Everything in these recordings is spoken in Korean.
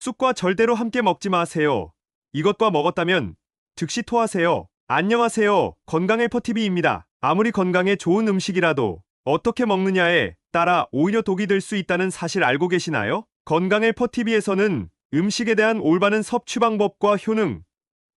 쑥과 절대로 함께 먹지 마세요. 이것과 먹었다면 즉시 토하세요. 안녕하세요. 건강 헬퍼TV입니다. 아무리 건강에 좋은 음식이라도 어떻게 먹느냐에 따라 오히려 독이 될 수 있다는 사실 알고 계시나요? 건강 헬퍼TV에서는 음식에 대한 올바른 섭취 방법과 효능,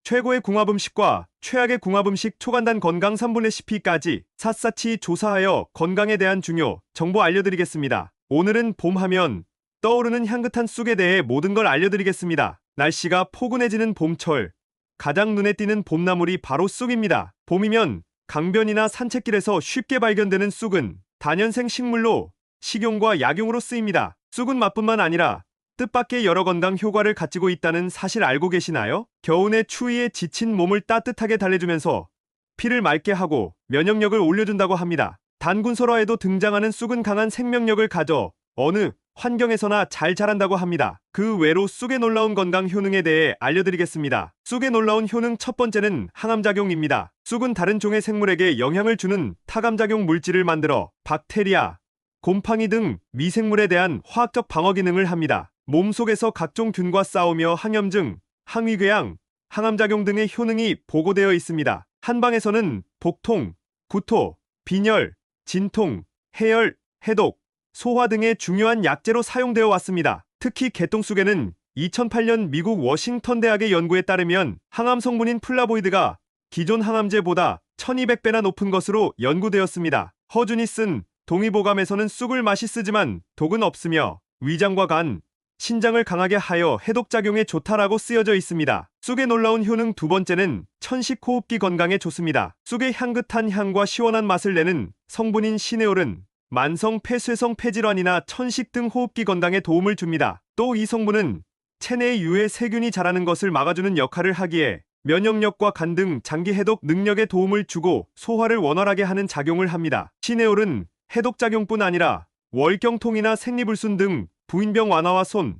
최고의 궁합 음식과 최악의 궁합 음식 초간단 건강 3분 레시피까지 샅샅이 조사하여 건강에 대한 중요 정보 알려드리겠습니다. 오늘은 봄 하면 떠오르는 향긋한 쑥에 대해 모든 걸 알려드리겠습니다. 날씨가 포근해지는 봄철. 가장 눈에 띄는 봄나물이 바로 쑥입니다. 봄이면 강변이나 산책길에서 쉽게 발견되는 쑥은 단연생 식물로 식용과 약용으로 쓰입니다. 쑥은 맛뿐만 아니라 뜻밖의 여러 건강 효과를 가지고 있다는 사실 알고 계시나요? 겨우내 추위에 지친 몸을 따뜻하게 달래주면서 피를 맑게 하고 면역력을 올려준다고 합니다. 단군 설화에도 등장하는 쑥은 강한 생명력을 가져 어느 환경에서나 잘 자란다고 합니다. 그 외로 쑥의 놀라운 건강 효능에 대해 알려드리겠습니다. 쑥의 놀라운 효능 첫 번째는 항암작용입니다. 쑥은 다른 종의 생물에게 영향을 주는 타감작용 물질을 만들어 박테리아, 곰팡이 등 미생물에 대한 화학적 방어 기능을 합니다. 몸 속에서 각종 균과 싸우며 항염증, 항위궤양, 항암작용 등의 효능이 보고되어 있습니다. 한방에서는 복통, 구토, 빈혈, 진통, 해열, 해독, 소화 등의 중요한 약재로 사용되어 왔습니다. 특히 개똥쑥에는 2008년 미국 워싱턴 대학의 연구에 따르면 항암 성분인 플라보이드가 기존 항암제보다 1200배나 높은 것으로 연구되었습니다. 허준이 쓴 동의보감에서는 쑥을 맛이 쓰지만 독은 없으며 위장과 간, 신장을 강하게 하여 해독작용에 좋다라고 쓰여져 있습니다. 쑥의 놀라운 효능 두 번째는 천식 호흡기 건강에 좋습니다. 쑥의 향긋한 향과 시원한 맛을 내는 성분인 시네올은 만성 폐쇄성 폐질환이나 천식 등 호흡기 건강에 도움을 줍니다. 또 이 성분은 체내의 유해 세균이 자라는 것을 막아주는 역할을 하기에 면역력과 간 등 장기 해독 능력에 도움을 주고 소화를 원활하게 하는 작용을 합니다. 시네올은 해독 작용뿐 아니라 월경통이나 생리불순 등 부인병 완화와 손,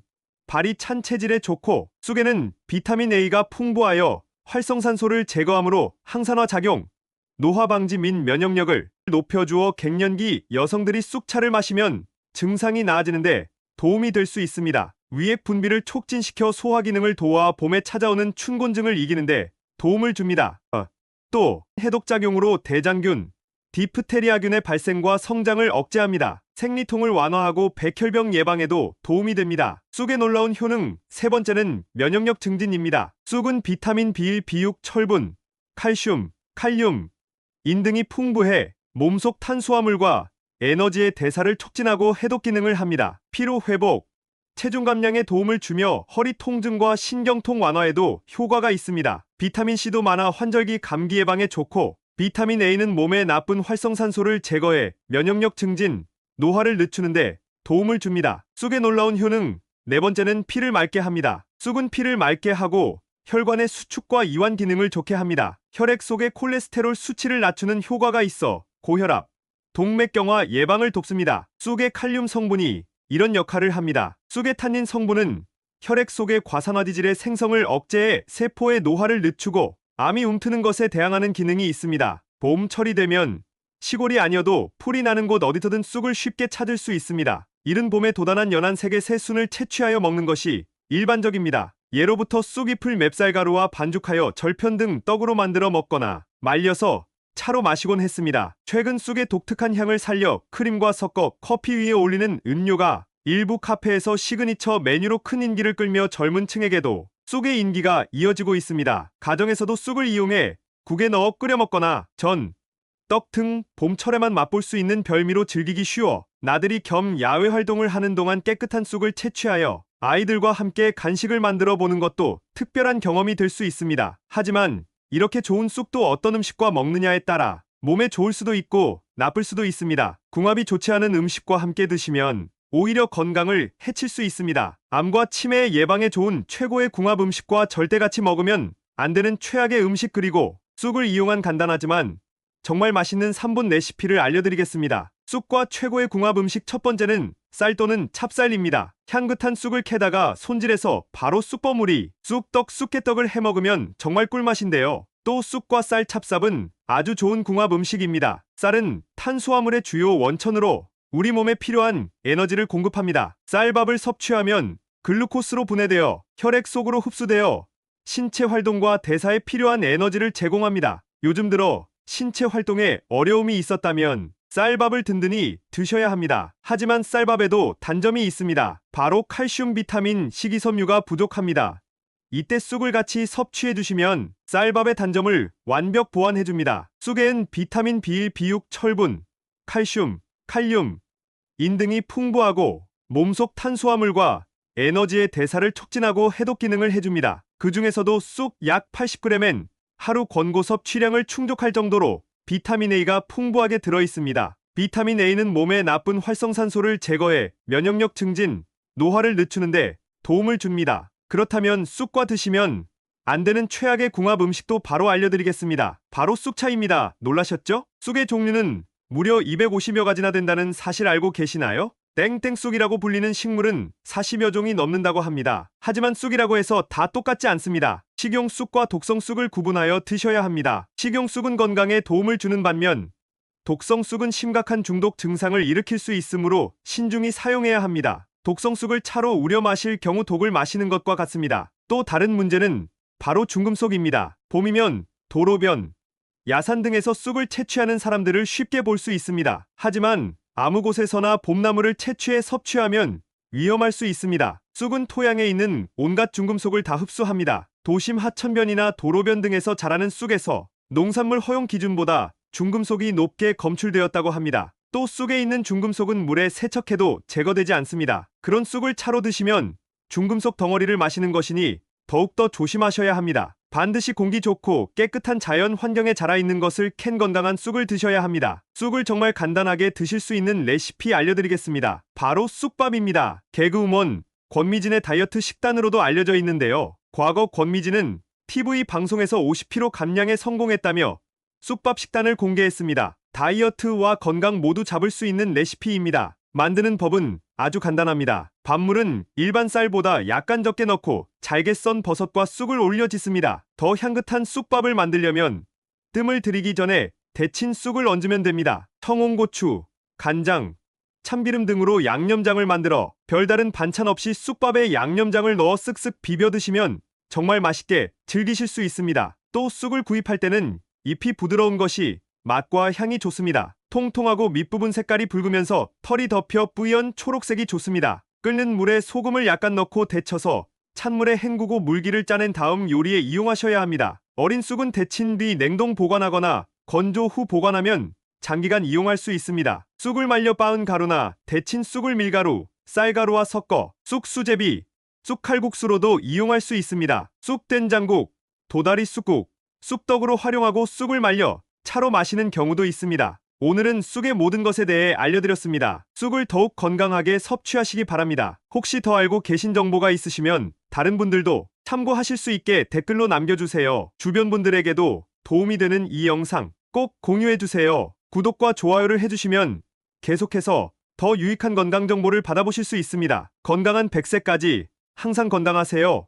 발이 찬 체질에 좋고 쑥에는 비타민 A가 풍부하여 활성산소를 제거하므로 항산화 작용, 노화 방지 및 면역력을 높여주어 갱년기 여성들이 쑥차를 마시면 증상이 나아지는데 도움이 될 수 있습니다. 위액 분비를 촉진시켜 소화 기능을 도와 봄에 찾아오는 춘곤증을 이기는데 도움을 줍니다. 어, 또 해독작용으로 대장균, 디프테리아균의 발생과 성장을 억제합니다. 생리통을 완화하고 백혈병 예방에도 도움이 됩니다. 쑥의 놀라운 효능 세 번째는 면역력 증진입니다. 쑥은 비타민 B1, B6, 철분, 칼슘, 칼륨, 인 등이 풍부해 몸속 탄수화물과 에너지의 대사를 촉진하고 해독 기능을 합니다. 피로 회복, 체중 감량에 도움을 주며 허리 통증과 신경통 완화에도 효과가 있습니다. 비타민 C도 많아 환절기 감기 예방에 좋고 비타민 A는 몸의 나쁜 활성산소를 제거해 면역력 증진, 노화를 늦추는데 도움을 줍니다. 쑥의 놀라운 효능 네 번째는 피를 맑게 합니다. 쑥은 피를 맑게 하고 혈관의 수축과 이완 기능을 좋게 합니다. 혈액 속의 콜레스테롤 수치를 낮추는 효과가 있어 고혈압, 동맥경화 예방을 돕습니다. 쑥의 칼륨 성분이 이런 역할을 합니다. 쑥의 탄닌 성분은 혈액 속의 과산화지질의 생성을 억제해 세포의 노화를 늦추고 암이 움트는 것에 대항하는 기능이 있습니다. 봄 철이 되면 시골이 아니어도 풀이 나는 곳 어디서든 쑥을 쉽게 찾을 수 있습니다. 이른 봄에 도단한 연한 색의 새순을 채취하여 먹는 것이 일반적입니다. 예로부터 쑥잎을 맵쌀가루와 반죽하여 절편 등 떡으로 만들어 먹거나 말려서 차로 마시곤 했습니다. 최근 쑥의 독특한 향을 살려 크림과 섞어 커피 위에 올리는 음료가 일부 카페에서 시그니처 메뉴로 큰 인기를 끌며 젊은 층에게도 쑥의 인기가 이어지고 있습니다. 가정에서도 쑥을 이용해 국에 넣어 끓여 먹거나 전, 떡 등 봄철에만 맛볼 수 있는 별미로 즐기기 쉬워 나들이 겸 야외 활동을 하는 동안 깨끗한 쑥을 채취하여 아이들과 함께 간식을 만들어 보는 것도 특별한 경험이 될 수 있습니다. 하지만 이렇게 좋은 쑥도 어떤 음식과 먹느냐에 따라 몸에 좋을 수도 있고 나쁠 수도 있습니다. 궁합이 좋지 않은 음식과 함께 드시면 오히려 건강을 해칠 수 있습니다. 암과 치매 예방에 좋은 최고의 궁합 음식과 절대 같이 먹으면 안 되는 최악의 음식 그리고 쑥을 이용한 간단하지만 정말 맛있는 3분 레시피를 알려드리겠습니다. 쑥과 최고의 궁합 음식 첫 번째는 쌀 또는 찹쌀입니다. 향긋한 쑥을 캐다가 손질해서 바로 쑥버무리, 쑥떡, 쑥개떡을 해먹으면 정말 꿀맛인데요. 또 쑥과 쌀 찹쌀은 아주 좋은 궁합 음식입니다. 쌀은 탄수화물의 주요 원천으로 우리 몸에 필요한 에너지를 공급합니다. 쌀밥을 섭취하면 글루코스로 분해되어 혈액 속으로 흡수되어 신체 활동과 대사에 필요한 에너지를 제공합니다. 요즘 들어 신체 활동에 어려움이 있었다면 쌀밥을 든든히 드셔야 합니다. 하지만 쌀밥에도 단점이 있습니다. 바로 칼슘, 비타민, 식이섬유가 부족합니다. 이때 쑥을 같이 섭취해 주시면 쌀밥의 단점을 완벽 보완해 줍니다. 쑥에는 비타민 B1, B6, 철분, 칼슘, 칼륨, 인 등이 풍부하고 몸속 탄수화물과 에너지의 대사를 촉진하고 해독 기능을 해줍니다. 그 중에서도 쑥 약 80g엔 하루 권고 섭취량을 충족할 정도로 비타민 A가 풍부하게 들어 있습니다. 비타민 A는 몸의 나쁜 활성산소를 제거해 면역력 증진, 노화를 늦추는데 도움을 줍니다. 그렇다면 쑥과 드시면 안 되는 최악의 궁합 음식도 바로 알려드리겠습니다. 바로 쑥차입니다. 놀라셨죠? 쑥의 종류는 무려 250여 가지나 된다는 사실 알고 계시나요? 땡땡 쑥이라고 불리는 식물은 40여 종이 넘는다고 합니다. 하지만 쑥이라고 해서 다 똑같지 않습니다. 식용 쑥과 독성 쑥을 구분하여 드셔야 합니다. 식용 쑥은 건강에 도움을 주는 반면 독성 쑥은 심각한 중독 증상을 일으킬 수 있으므로 신중히 사용해야 합니다. 독성 쑥을 차로 우려 마실 경우 독을 마시는 것과 같습니다. 또 다른 문제는 바로 중금속입니다. 봄이면 도로변, 야산 등에서 쑥을 채취하는 사람들을 쉽게 볼 수 있습니다. 하지만 아무 곳에서나 봄나무를 채취해 섭취하면 위험할 수 있습니다. 쑥은 토양에 있는 온갖 중금속을 다 흡수합니다. 도심 하천변이나 도로변 등에서 자라는 쑥에서 농산물 허용 기준보다 중금속이 높게 검출되었다고 합니다. 또 쑥에 있는 중금속은 물에 세척해도 제거되지 않습니다. 그런 쑥을 차로 드시면 중금속 덩어리를 마시는 것이니 더욱더 조심하셔야 합니다. 반드시 공기 좋고 깨끗한 자연 환경에 자라 있는 것을 캔 건강한 쑥을 드셔야 합니다. 쑥을 정말 간단하게 드실 수 있는 레시피 알려드리겠습니다. 바로 쑥밥입니다. 개그우먼 권미진의 다이어트 식단으로도 알려져 있는데요. 과거 권미진은 TV 방송에서 50kg 감량에 성공했다며 쑥밥 식단을 공개했습니다. 다이어트와 건강 모두 잡을 수 있는 레시피입니다. 만드는 법은 아주 간단합니다. 밥물은 일반 쌀보다 약간 적게 넣고 잘게 썬 버섯과 쑥을 올려 짓습니다. 더 향긋한 쑥밥을 만들려면 뜸을 들이기 전에 데친 쑥을 얹으면 됩니다. 청홍고추, 간장, 참기름 등으로 양념장을 만들어 별다른 반찬 없이 쑥밥에 양념장을 넣어 쓱쓱 비벼 드시면 정말 맛있게 즐기실 수 있습니다. 또 쑥을 구입할 때는 잎이 부드러운 것이 맛과 향이 좋습니다. 통통하고 밑부분 색깔이 붉으면서 털이 덮여 뿌연 초록색이 좋습니다. 끓는 물에 소금을 약간 넣고 데쳐서 찬물에 헹구고 물기를 짜낸 다음 요리에 이용하셔야 합니다. 어린 쑥은 데친 뒤 냉동 보관하거나 건조 후 보관하면 장기간 이용할 수 있습니다. 쑥을 말려 빻은 가루나 데친 쑥을 밀가루, 쌀가루와 섞어 쑥 수제비, 쑥 칼국수로도 이용할 수 있습니다. 쑥 된장국, 도다리 쑥국, 쑥떡으로 활용하고 쑥을 말려 차로 마시는 경우도 있습니다. 오늘은 쑥의 모든 것에 대해 알려드렸습니다. 쑥을 더욱 건강하게 섭취하시기 바랍니다. 혹시 더 알고 계신 정보가 있으시면 다른 분들도 참고하실 수 있게 댓글로 남겨주세요. 주변 분들에게도 도움이 되는 이 영상 꼭 공유해주세요. 구독과 좋아요를 해주시면 계속해서 더 유익한 건강 정보를 받아보실 수 있습니다. 건강한 100세까지 항상 건강하세요.